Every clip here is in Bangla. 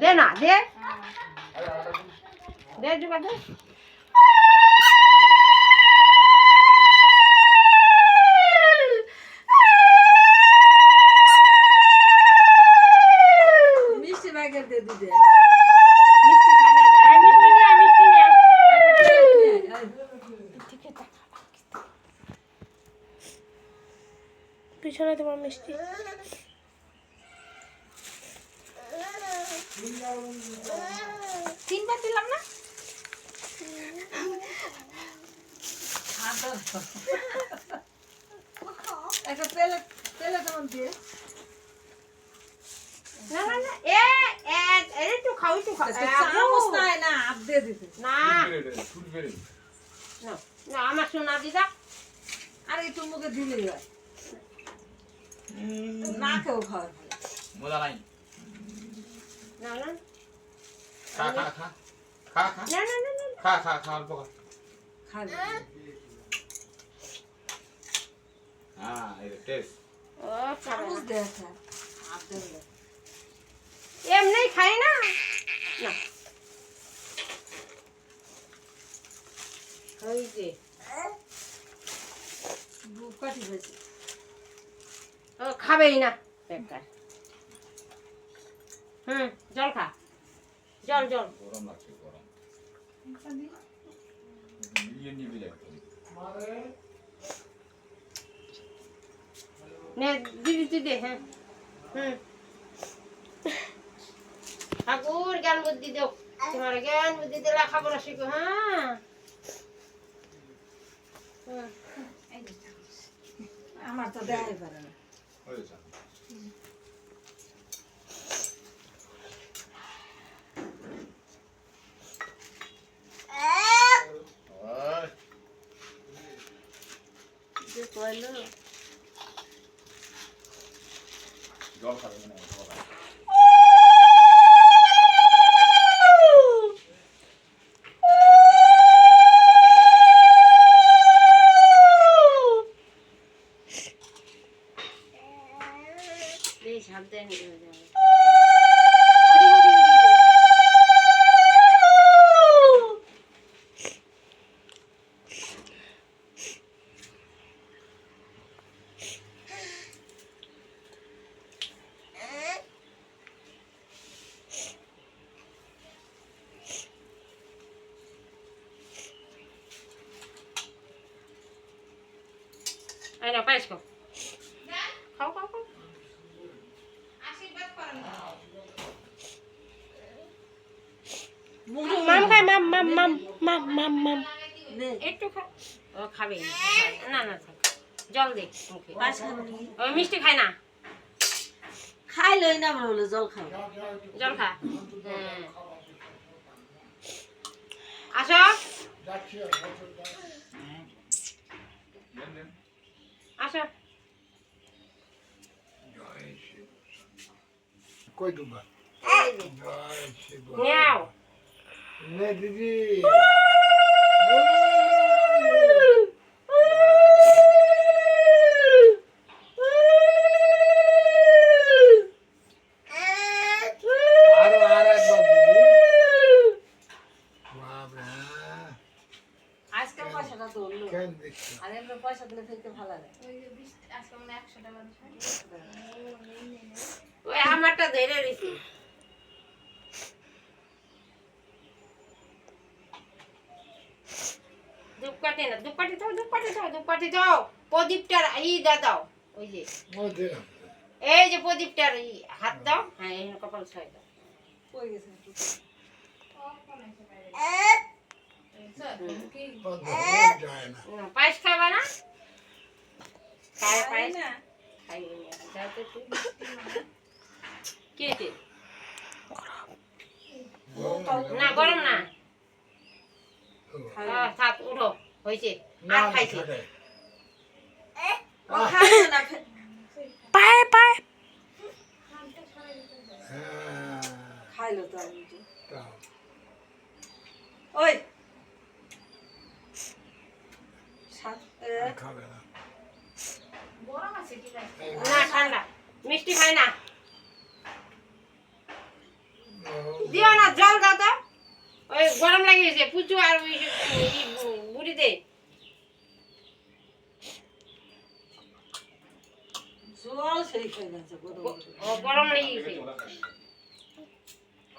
দে না দে। দে জুগা দে। মিষ্টি প্যাকেট দিয়ে দিতে মিষ্টি খাই না আরে মিষ্টি নে মিষ্টি নে পিছনে তোমার মিষ্টি তিনবার দিলাম না? একটা পেলে পেলে তোমার দিয়ে। না না না এ এ এ একটু খাও একটু খাও। চামচ নাই না হাত দিয়ে দিতে। না। না, না আমার সোনা দিদা। আর একটু মুখে দিলেই হয়। না কেউ খাওয়ার মজা নাই না না। খা খা খা। খা খা। না না না খা খা খা অল্প খা। খাবে হ্যাঁ এই টেস্ট ও খাবে চামচ না। দিয়ে একটা হাত দিয়ে এমনি খাই না? না। ওই যে। বুক কাটি হয়েছে ও খাবেই না। বেকার। হুম জল খা। জল জল। গরম লাগছে গরম। মিলিয়ে নিবি নে দিদি তুই দে হ্যাঁ। হুম। ঠাকুর জ্ঞান বুদ্ধি দেও তোমার জ্ঞান বুদ্ধি দিলে লেখাপড়া শিখো হ্যাঁ। হুম। আমার তো দেখাই পারে না হয়েছে ওই যে কইলো জল খাবে না দেয় নিয়ে যাবে। আয় না পায়েস খাও। খাও খাও খাও। মাম খায় মাম মাম মাম মাম মাম মাম। একটু খাও। ও খাবে। না না না থাক। জল দে মুখে। ও মিষ্টি খায় না? খাইলই না আমার বলে জল খাও জল খা। আসো। আসো। কই দুবা জয় শিব। নেও নে দিদি আরও আর একবার দিদি বাবা আজকে পয়সাটা তো হলো কেন দেখছ আর এমনি পয়সা দিলে ভালো লাগে। ওই আমারটা ধরে রয়েছে ধূপকাঠি না ধূপকাঠি দাও ধূপকাঠি দাও ধূপকাঠি দাও। প্রদীপটার ই দাও। ওই যে এই যে প্রদীপটার ই হাত দাও। হ্যাঁ এই কপাল ছয় দাও। পায়েস খাবা না? খায় খাই পায়েস না। খাই যাও তো একটু কে কে? না গরম না। থাক উঠো। হয়েছে। আর খাইছে। পায়ে পায়ে। খাইলো তো আমি ওই। সাত খাবে না। না ঠান্ডা। মিষ্টি খায় না। দিও না জল দাও তো। ওই গরম লাগিয়েছে পুচু আর ওই বুড়ি দে।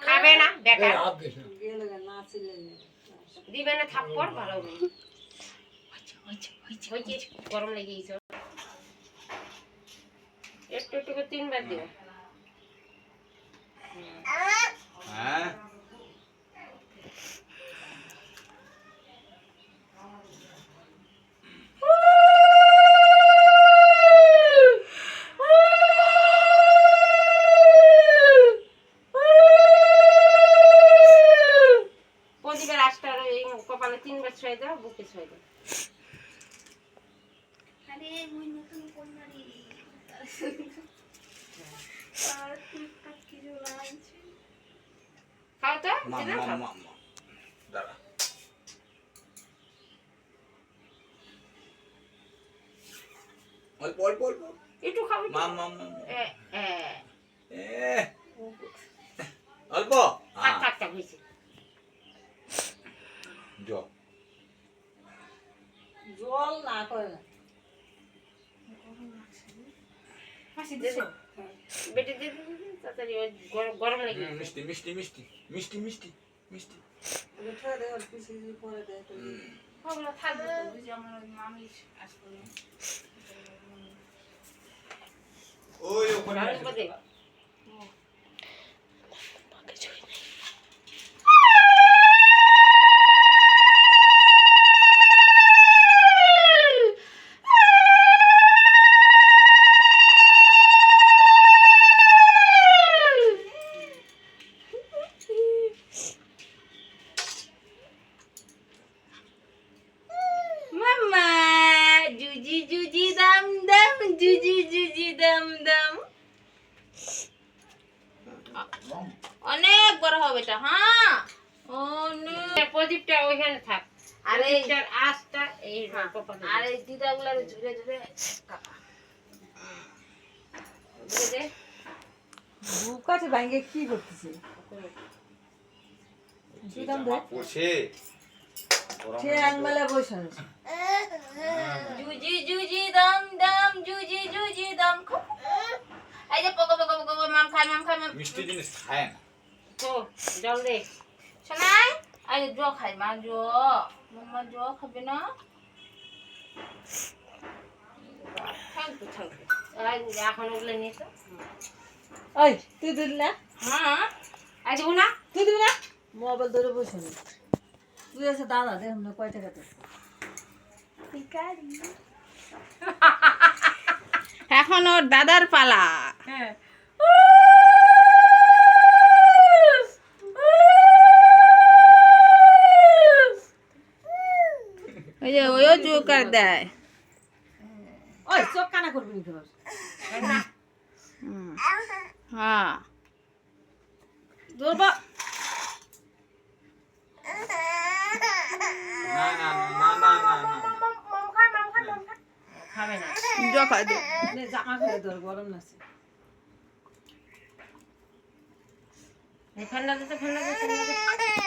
গেছে খাবে বেকার। নে। দিবে না থাপ্পড় ভালো গরম লেগে গেছে একটু একটু করে তিনবার দিও হ্যাঁ প্রদীপের আশটার এই কপালে তিনবার ছয় দাও বুকে ছয় দাও খাও তো মাম দিলে মাম খাও। মাম মাম দাঁড়া। অল্প অল্প অল্প। একটু খাও মাম মাম মাম এ, এ, এ। অল্প? থাক থাক থাক হয়েছে জ। জল না করে না। বেটে দে দে, দে, দে, তাড়াতাড়ি ওই গরম- গরম লেগে গেছে। মিষ্টি মিষ্টি মিষ্টি মিষ্টি মিষ্টি মিষ্টি উঠে দে এই আঁচটা এই আর এই দিদাগুলার ঝুলে ঝুলে দে দে। বুকাতে কি করতেছে? পড়ছে সে আংমেলে বসে আছে। জুজি জুজি দাম দাম জুজি জুজি দাম। খুব এই যে পকো পকো পকো মাম খাই মাম খাই মাম। মিষ্টি জিনিস খায় না। তো জল দে। শোনাই? যে জ খাই মা জ। মাম্মা জ খাবে না? থাকবে থাকবে এখন ওগুলো নিয়ে তো ওই তুই দিলি না। হ্যাঁ আজ না তুই দিবি না। মোবাইল ধরে বসে নে। তুই আছে দাদা দেখ না কয় টাকা এখন ওর দাদার পালা। হ্যাঁ। ওইও দেয়। ওই চোখ কানা করবি নি। হ্যাঁ। তোর বা না না না না না না খাবে না। জ খাই দে। নে জামা খুলে তোর গরম লাগছে। ঠান্ডা দিতে ঠান্ডা দিতে ঠান্ডা দিতে